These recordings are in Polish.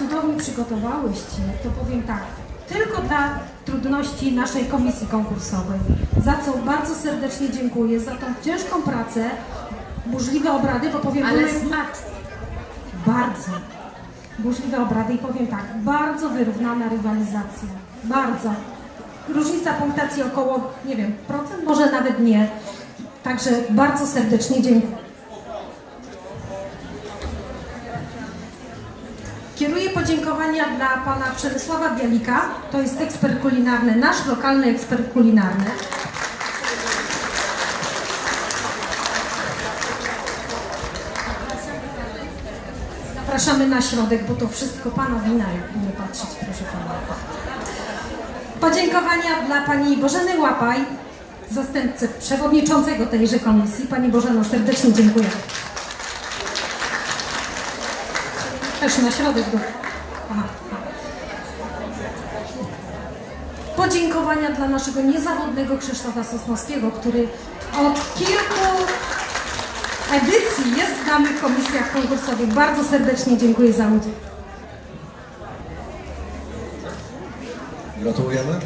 cudownie przygotowałyście, to powiem tak, tylko dla trudności naszej komisji konkursowej, za co bardzo serdecznie dziękuję, za tą ciężką pracę, burzliwe obrady, bo powiem, Ale były smacznie. bardzo burzliwe obrady i powiem tak, bardzo wyrównana rywalizacja, bardzo. Różnica punktacji około, nie wiem, procent, może nawet nie. Także bardzo serdecznie dziękuję. Kieruję podziękowania dla pana Przemysława Bialika, to jest ekspert kulinarny, nasz lokalny ekspert kulinarny. Zapraszamy na środek, bo to wszystko pana wina, jakby nie patrzeć, proszę pana. Podziękowania dla pani Bożeny Łapaj, zastępcy przewodniczącego tejże komisji. Pani Bożeno, serdecznie dziękuję. Też na środek do... Aha. Podziękowania dla naszego niezawodnego Krzysztofa Sosnowskiego, który od kilku edycji jest z nami w komisjach konkursowych. Bardzo serdecznie dziękuję za udział. Gratulujemy.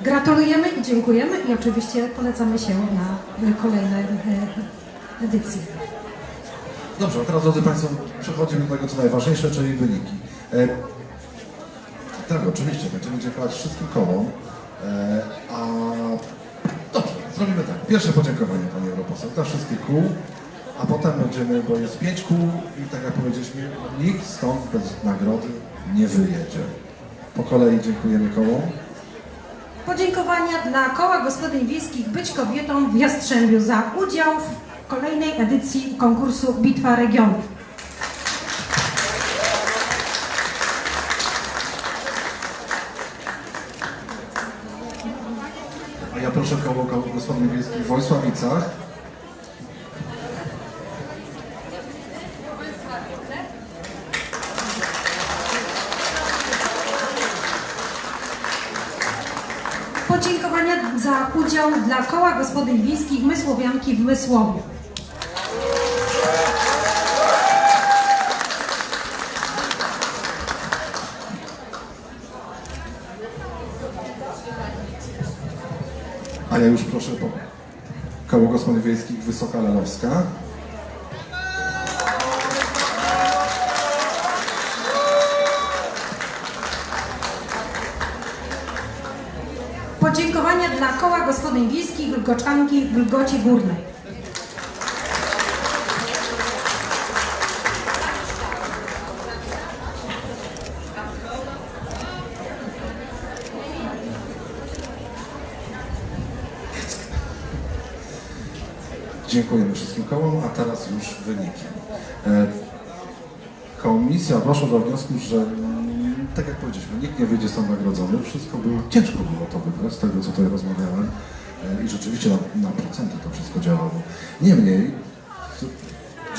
Gratulujemy i dziękujemy i oczywiście polecamy się na kolejne e, edycje. Dobrze, a teraz drodzy Państwo, przechodzimy do tego co najważniejsze, czyli wyniki. E, tak, oczywiście, będziemy dziękować wszystkim kołom, e, a dobrze, zrobimy tak. Pierwsze podziękowanie Pani Europoseł dla wszystkich kół, a potem będziemy, bo jest pięć kół i tak jak powiedzieliśmy, nikt stąd bez nagrody nie wyjedzie. Po kolei dziękujemy kołom. Podziękowania dla Koła Gospodyń Wiejskich Być Kobietą w Jastrzębiu za udział w kolejnej edycji konkursu Bitwa Regionów. A ja proszę koło gospodyń wiejskich w Wojsławicach. Podziękowania za udział dla Koła Gospodyń Wiejskich Mysłowianki w Mysłowiu. Koło gospodyń wiejskich Wysoka Lalowska. Podziękowania dla Koła Gospodyń Wiejskich Wilgoczanki w Górnej. Dziękujemy wszystkim kołom, a teraz już wyniki. E, Komisja doszła do wniosku, że mm, tak jak powiedzieliśmy, nikt nie wyjdzie stąd nagrodzony. Wszystko było, ciężko było to wybrać, z tego co tutaj rozmawiałem. E, I rzeczywiście na, na procenty to wszystko działało. Niemniej,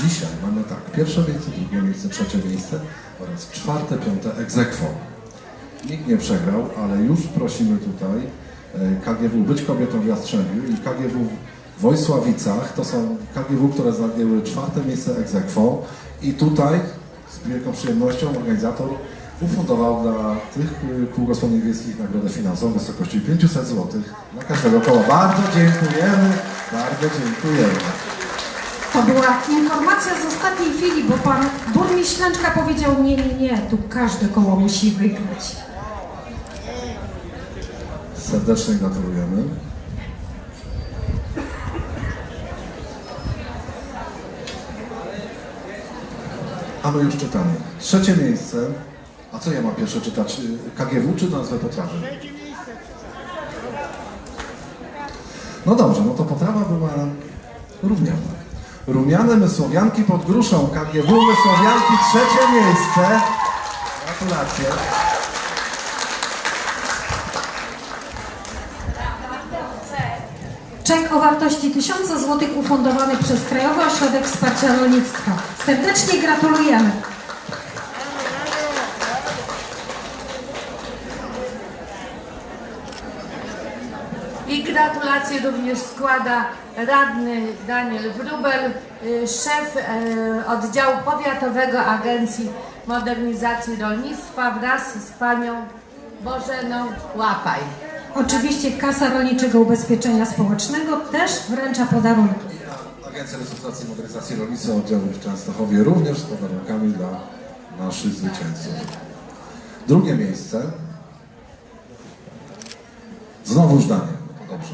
dzisiaj mamy tak, pierwsze miejsce, drugie miejsce, trzecie miejsce oraz czwarte, piąte aequo. Nikt nie przegrał, ale już prosimy tutaj e, KGW Być Kobietą w Jastrzębiu i KGW Wojsławicach. To są KGW, które zajęły czwarte miejsce ex aequo. I tutaj z wielką przyjemnością organizator ufundował dla tych y, kół gospodyń wiejskich nagrodę finansową w wysokości 500 zł dla każdego koła. Bardzo dziękujemy, bardzo dziękujemy. To była informacja z ostatniej chwili, bo pan burmistrz Ślęczka powiedział nie, nie, nie, tu każde koło musi wygrać. Serdecznie gratulujemy. A my już czytamy. Trzecie miejsce. A co ja mam pierwsze czytać? KGW czy nazwę potrawy? No dobrze, no to potrawa była rumiana. Rumiane mysłowianki pod gruszą. KGW mysłowianki trzecie miejsce. Gratulacje. Czek o wartości 1000 zł ufundowany przez Krajowy Ośrodek Wsparcia Rolnictwa. Serdecznie gratulujemy. I gratulacje również składa radny Daniel Wrubel, y, szef y, oddziału powiatowego Agencji Modernizacji Rolnictwa wraz z panią Bożeną Łapaj. Oczywiście Kasa Rolniczego Ubezpieczenia Społecznego też wręcza podarunki. Agencja Restrukturyzacji i Modernizacji Rolnictwa oddziału w Częstochowie również z podarunkami dla naszych zwycięzców. Drugie miejsce. Znowuż Daniel, no dobrze.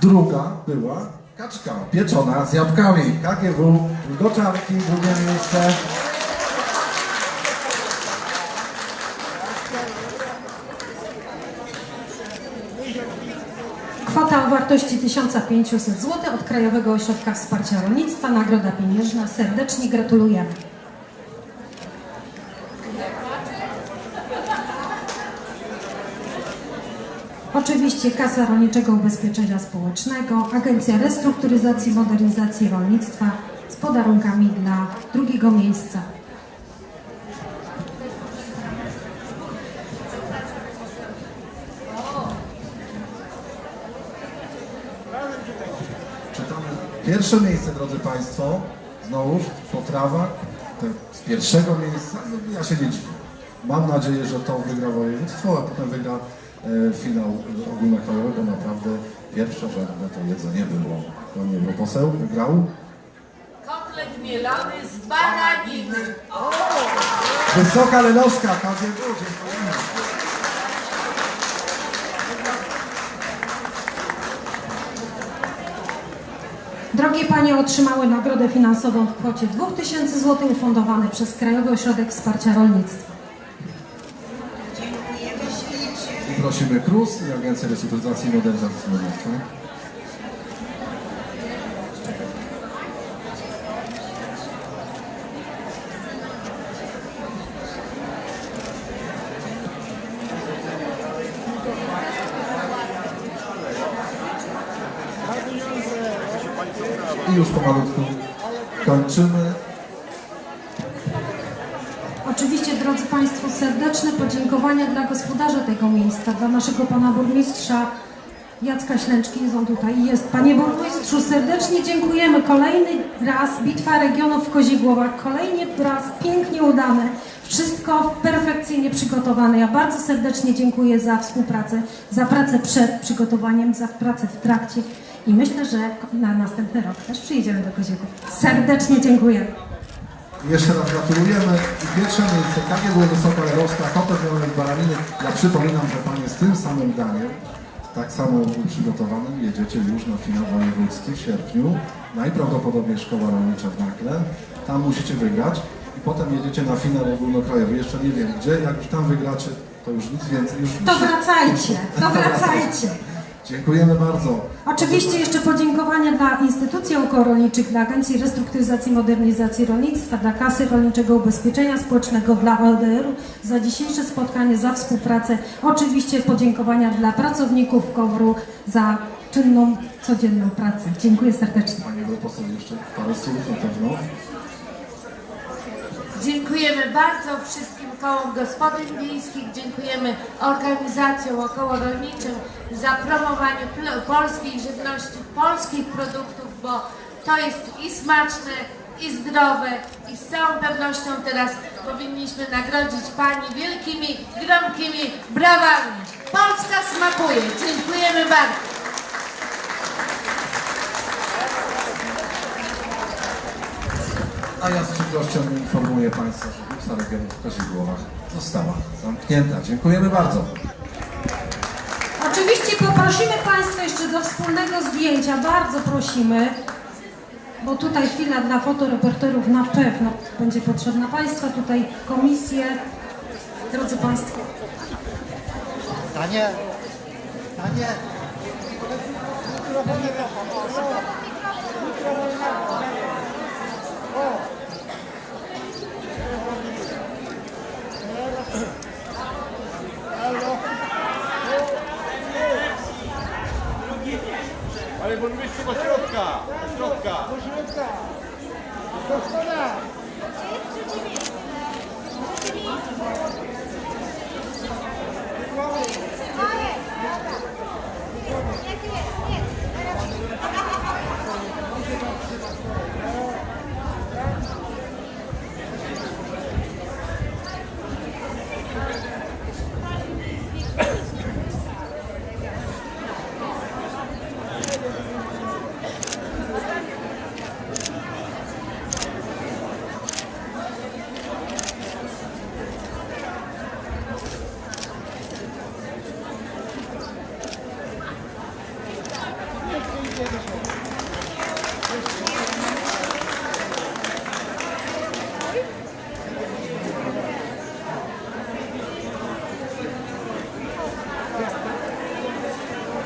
Druga była kaczka pieczona z jabłkami. KGW Wilgoczanki, drugie miejsce. Kwota o wartości 1500 zł od Krajowego Ośrodka Wsparcia Rolnictwa, nagroda pieniężna. Serdecznie gratulujemy. Oczywiście Kasa Rolniczego Ubezpieczenia Społecznego, Agencja Restrukturyzacji i Modernizacji Rolnictwa z podarunkami dla drugiego miejsca. Czytamy pierwsze miejsce, drodzy Państwo. Znowuż potrawa z pierwszego miejsca. No, Ja się nie dziwię. Mam nadzieję, że to wygra województwo, a potem wygra e, finał ogólnokrajowego. Naprawdę pierwszorzędne to jedzenie było. Panie poseł wygrał. Kotlet mielony z baraniny. Wysoka Lenowska, KGW, dziękujemy. Drogie Panie otrzymały nagrodę finansową w kwocie 2000 zł ufundowane przez Krajowy Ośrodek Wsparcia Rolnictwa. I prosimy KRUS i Agencję Restrukturyzacji i Modernizacji Rolnictwa. I już pomalutku kończymy. Oczywiście, drodzy Państwo, serdeczne podziękowania dla gospodarza tego miejsca, dla naszego Pana Burmistrza Jacka Ślęczki, on tutaj jest. Panie Burmistrzu, serdecznie dziękujemy. Kolejny raz Bitwa Regionów w Kozigłowach, kolejny raz pięknie udane, wszystko perfekcyjnie przygotowane. Ja bardzo serdecznie dziękuję za współpracę, za pracę przed przygotowaniem, za pracę w trakcie i myślę, że na następny rok też przyjedziemy do Koziełków. Serdecznie dziękuję. Jeszcze raz gratulujemy. I pierwsze miejsce, KGW Wysoka Lerowska, Kotel Miały z Baraniny. Ja przypominam, że Panie z tym samym daniem, tak samo przygotowanym, jedziecie już na finał wojewódzki w sierpniu. Najprawdopodobniej Szkoła Rolnicza w Nakle. Tam musicie wygrać. I potem jedziecie na finał ogólnokrajowy. Jeszcze nie wiem gdzie. Jak już tam wygracie, to już nic więcej. Już To wracajcie, to wracajcie. Dziękujemy bardzo. Oczywiście jeszcze podziękowania dla instytucji okołorolniczych, dla Agencji Restrukturyzacji i Modernizacji Rolnictwa, dla Kasy Rolniczego Ubezpieczenia Społecznego, dla ODR-u za dzisiejsze spotkanie, za współpracę. Oczywiście podziękowania dla pracowników KOWR-u za czynną, codzienną pracę. Dziękuję serdecznie. Panie poseł, jeszcze parę słów na pewno. Dziękujemy bardzo wszystkim kołom gospodyń wiejskich, dziękujemy organizacjom okołorolniczym za promowanie polskiej żywności, polskich produktów, bo to jest i smaczne, i zdrowe i z całą pewnością teraz powinniśmy nagrodzić Pani wielkimi, gromkimi brawami. Polska smakuje. Dziękujemy bardzo. A ja z przykrością informuję Państwa, że Bitwa Regionów w Kozigłowach została zamknięta. Dziękujemy bardzo. Oczywiście poprosimy Państwa jeszcze do wspólnego zdjęcia, bardzo prosimy, bo tutaj chwila dla fotoreporterów na pewno będzie potrzebna Państwa, tutaj komisje, drodzy Państwo. Danie, Danie. Ale burmistrzu do środka! Do środka! Do środka. Do stola.